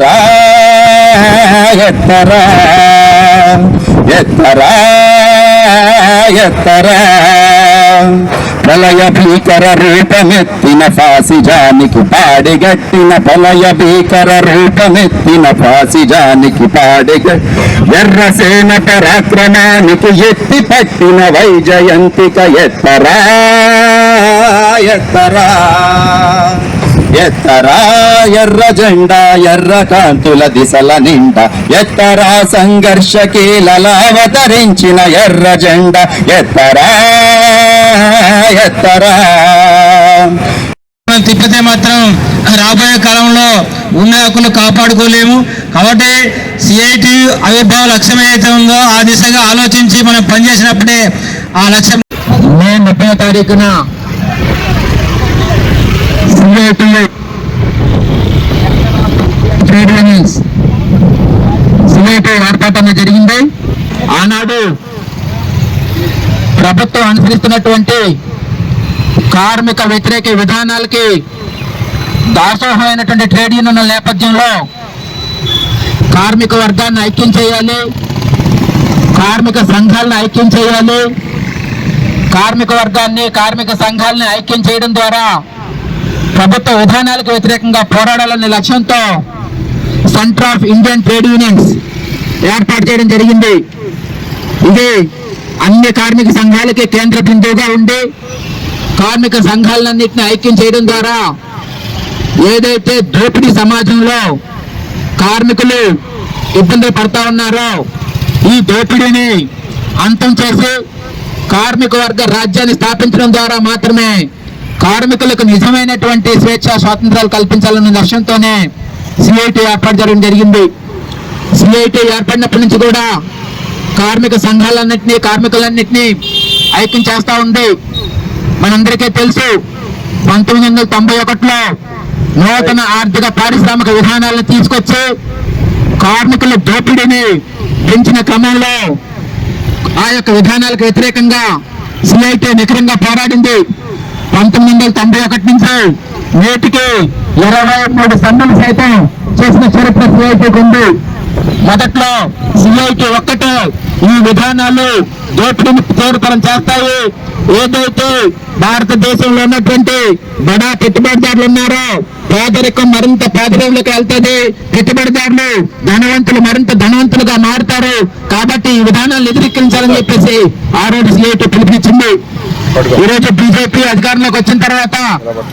రా ఎత్తరా ఎత్తరా ఎత్తరా. ప్రళయ భీకర రూపమెత్తిన ఫాసిజానికి పాడిగట్టిన ప్రళయ భీకర రూపమెత్తిన ఫాసిజానికి పాడిగ ఎర్రసేన పరాక్రమానికి ఎత్తి పట్టిన వైజయంతిక ఎత్తరా ఎత్తరా. ఎత్తరా ఎర్ర జెండా ఎర్ర కాంతుల దిశల నిండా. ఎత్తరా సంఘర్ష కీలలావతరించిన ఎర్ర జెండా. ఎత్తరా ఎత్తరా. మనం తిప్పితే మాత్రం రాబోయే కాలంలో ఉన్న హక్కులు కాపాడుకోలేము. కాబట్టి సిఐటి ఆవిర్భావ లక్ష్యం ఏదైతే ఉందో ఆ దిశగా ఆలోచించి మనం పనిచేసినప్పుడే ఆ లక్ష్యం మే ముప్పై తారీఖున సిఐటి ట్రేడ్ యూనియన్స్ సిఐటి ఏర్పాటు జరిగింది. ఆనాడు ప్రభుత్వం అనుసరిస్తున్నటువంటి కార్మిక వ్యతిరేక విధానాలకి దాసోహమైనటువంటి ట్రేడ్ యూనియన్ల నేపథ్యంలో కార్మిక వర్గాన్ని ఐక్యం చేయాలి. కార్మిక సంఘాలను ఐక్యం చేయాలి. కార్మిక వర్గాన్ని కార్మిక సంఘాలని ఐక్యం చేయడం ద్వారా ప్రభుత్వ విధానాలకు వ్యతిరేకంగా పోరాడాలనే లక్ష్యంతో Centre of Indian Trade Unions ఏర్పాటు చేయడం జరిగింది. ఇది అన్ని కార్మిక సంఘాలకి కేంద్ర బిందువుగా ఉండి కార్మిక సంఘాలన్నింటినీ ఐక్యం చేయడం ద్వారా ఏదైతే దోపిడీ సమాజంలో కార్మికులు ఇబ్బందులు పడతా ఉన్నారో ఈ దోపిడీని అంతం చేసి కార్మిక వర్గ రాజ్యాన్ని స్థాపించడం ద్వారా మాత్రమే కార్మికులకు నిజమైనటువంటి స్వేచ్ఛ స్వాతంత్రాలు కల్పించాలన్న లక్ష్యంతోనే సిఐటి ఏర్పాటు చేయడం జరిగింది. సిఐటి ఏర్పడినప్పటి నుంచి కూడా కార్మిక సంఘాలన్నింటినీ కార్మికులన్నింటినీ ఐక్యం చేస్తూ ఉంది. మనందరికీ తెలుసు పంతొమ్మిది వందల తొంభై ఒకటిలో నూతన ఆర్థిక పారిశ్రామిక విధానాలను తీసుకొచ్చి కార్మికుల దోపిడీని పెంచిన క్రమంలో ఆ యొక్క విధానాలకు వ్యతిరేకంగా సిఐటి నిఖరంగా పోరాడింది. పంతొమ్మిది వందల తొంభై ఒకటి నుంచి నేటికి ఇరవై మూడు సమ్మెలు సైతం చేసిన చరిత్ర సిఐటికి ఉంది. మొదట్లో సిఐటి ఒక్కటే ఈ విధానాలు దోపిడీని తీవ్రతరం చేస్తాయి. ఏదైతే భారతదేశంలో ఉన్నటువంటి బడా పెట్టుబడిదారులు ఉన్నారో పేదరికం మరింత పేదరికంలోకి వెళ్తుంది. పెట్టుబడిదారులు ధనవంతులు మరింత ధనవంతులుగా మారుతారు. కాబట్టి ఈ విధానాలను ఎదిరించాలని చెప్పేసి ఆ రోజు సిఐటి పిలిపించింది ఈ రోజు బీజేపీ అధికారంలోకి వచ్చిన తర్వాత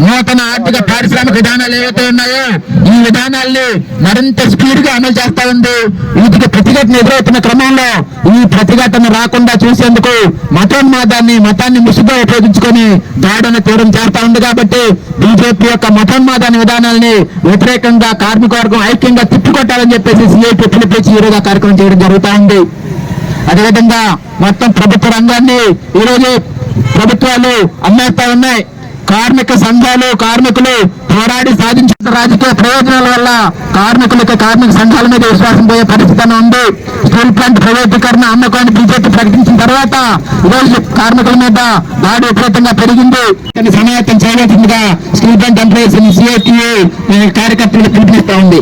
నూతన ఆర్థిక పారిశ్రామిక విధానాలు ఏవైతే ఉన్నాయో ఈ విధానాల్ని మరింత స్పీడ్గా అమలు చేస్తా ఉంది. వీటికి ప్రతిఘటన ఎదురవుతున్న క్రమంలో ఈ ప్రతిఘటన రాకుండా చూసేందుకు మతోన్మాదాన్ని మతాన్ని ముసుగుగా ఉపయోగించుకొని దాడన తీవ్రం చేస్తా ఉంది కాబట్టి బీజేపీ యొక్క మతోన్మాదాన్ని విధానాల్ని వ్యతిరేకంగా కార్మిక వర్గం ఐక్యంగా తిప్పికొట్టాలని చెప్పేసి సిఐపి పిలిపించి ఈ రోజు కార్యక్రమం చేయడం జరుగుతా ఉంది. అదేవిధంగా మొత్తం ప్రభుత్వ రంగాన్ని ఈరోజు ప్రభుత్వాలు అమ్మేస్తా ఉన్నాయి. కార్మిక సంఘాలు కార్మికులు పోరాడి సాధించిన రాజకీయ ప్రయోజనాల వల్ల కార్మికులకు కార్మిక సంఘాల మీద విశ్వాసం పోయే పరిస్థితి ఉంది. స్టీల్ ప్లాంట్ ప్రైవేటీకరణ అమ్మకాన్ని బీజేపీ ప్రకటించిన తర్వాత ఈరోజు కార్మికుల మీద దాడి విపరీతంగా పెరిగింది. దాన్ని సమాయత్తం చేయవలసిందిగా స్టీల్ ప్లాంట్ ఎంప్లాయీస్ సిఐటియు కార్యకర్తలకు పిలుపునిస్తా ఉంది.